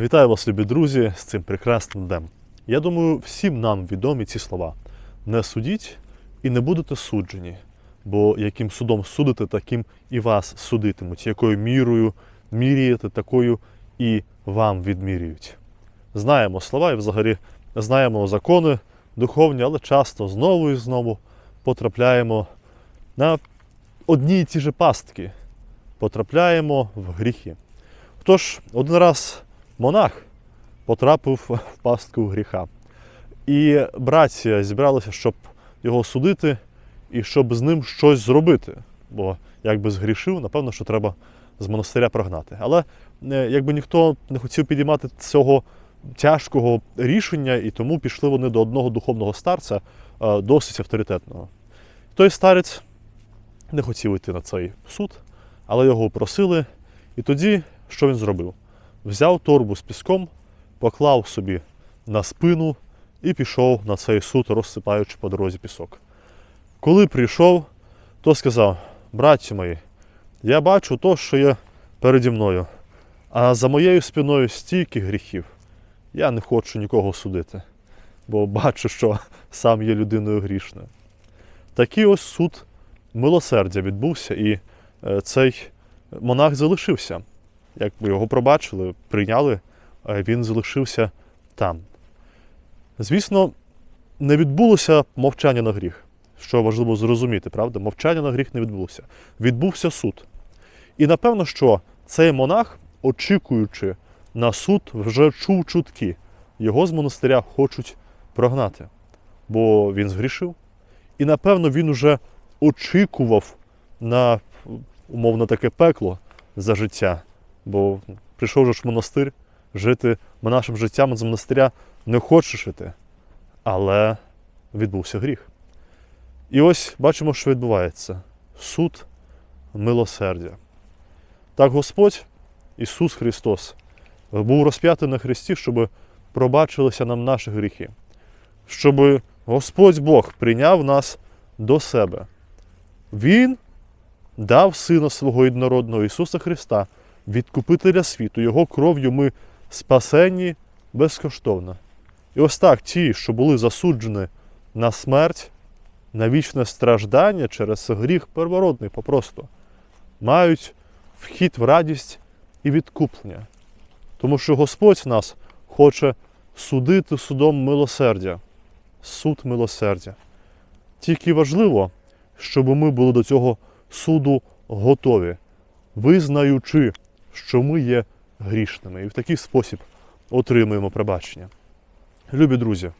Вітаю вас, любі друзі, з цим прекрасним днем. Я думаю, всім нам відомі ці слова: не судіть і не будете суджені, бо яким судом судите, таким і вас судитимуть, якою мірою міряєте, такою і вам відмірюють. Знаємо слова і взагалі знаємо закони духовні, але часто знову і знову потрапляємо на одні й ті ж пастки, потрапляємо в гріхи. Тож, один раз монах потрапив в пастку гріха. І браття зібралися, щоб його судити і щоб з ним щось зробити. Бо якби згрішив, напевно, що треба з монастиря прогнати. Але е, якби ніхто не хотів підіймати цього тяжкого рішення, і тому пішли вони до одного духовного старця, е, досить авторитетного. Той старець не хотів йти на цей суд, але його просили. І тоді що він зробив? Взяв торбу з піском, поклав собі на спину і пішов на цей суд, розсипаючи по дорозі пісок. Коли прийшов, то сказав: браті мої, я бачу то, що є переді мною, а за моєю спиною стільки гріхів. Я не хочу нікого судити, бо бачу, що сам є людиною грішною. Такий ось суд милосердя відбувся, і е, цей монах залишився. Якби його пробачили, прийняли, він залишився там. Звісно, не відбулося мовчання на гріх, що важливо зрозуміти, правда? Мовчання на гріх не відбулося. Відбувся суд. І напевно, що цей монах, очікуючи на суд, вже чув чутки. Його з монастиря хочуть прогнати, бо він згрішив. І напевно він уже очікував на умовно таке пекло за життя. Бо прийшов же ж в монастир жити монашим життям з монастиря не хочеш жити. Але відбувся гріх. І ось бачимо, що відбувається: суд милосердя. Так Господь, Ісус Христос, був розп'ятий на Христі, щоб пробачилися нам наші гріхи, щоб Господь Бог прийняв нас до себе. Він дав Сина свого єдинородного Ісуса Христа, відкупителя світу, Його кров'ю ми спасені безкоштовно. І ось так ті, що були засуджені на смерть, на вічне страждання через гріх первородний попросту, мають вхід в радість і відкуплення. Тому що Господь нас хоче судити судом милосердя, суд милосердя. Тільки важливо, щоб ми були до цього суду готові, визнаючи, що ми є грішними, і в такий спосіб отримуємо пробачення. Любі друзі,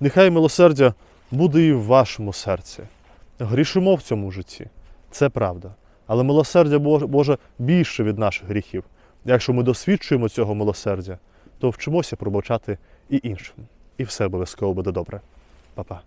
нехай милосердя буде і в вашому серці. Грішимо в цьому житті, це правда. Але милосердя Боже- більше від наших гріхів. Якщо ми досвідчуємо цього милосердя, то вчимося пробачати і іншим. І все обов'язково буде добре. Па-па.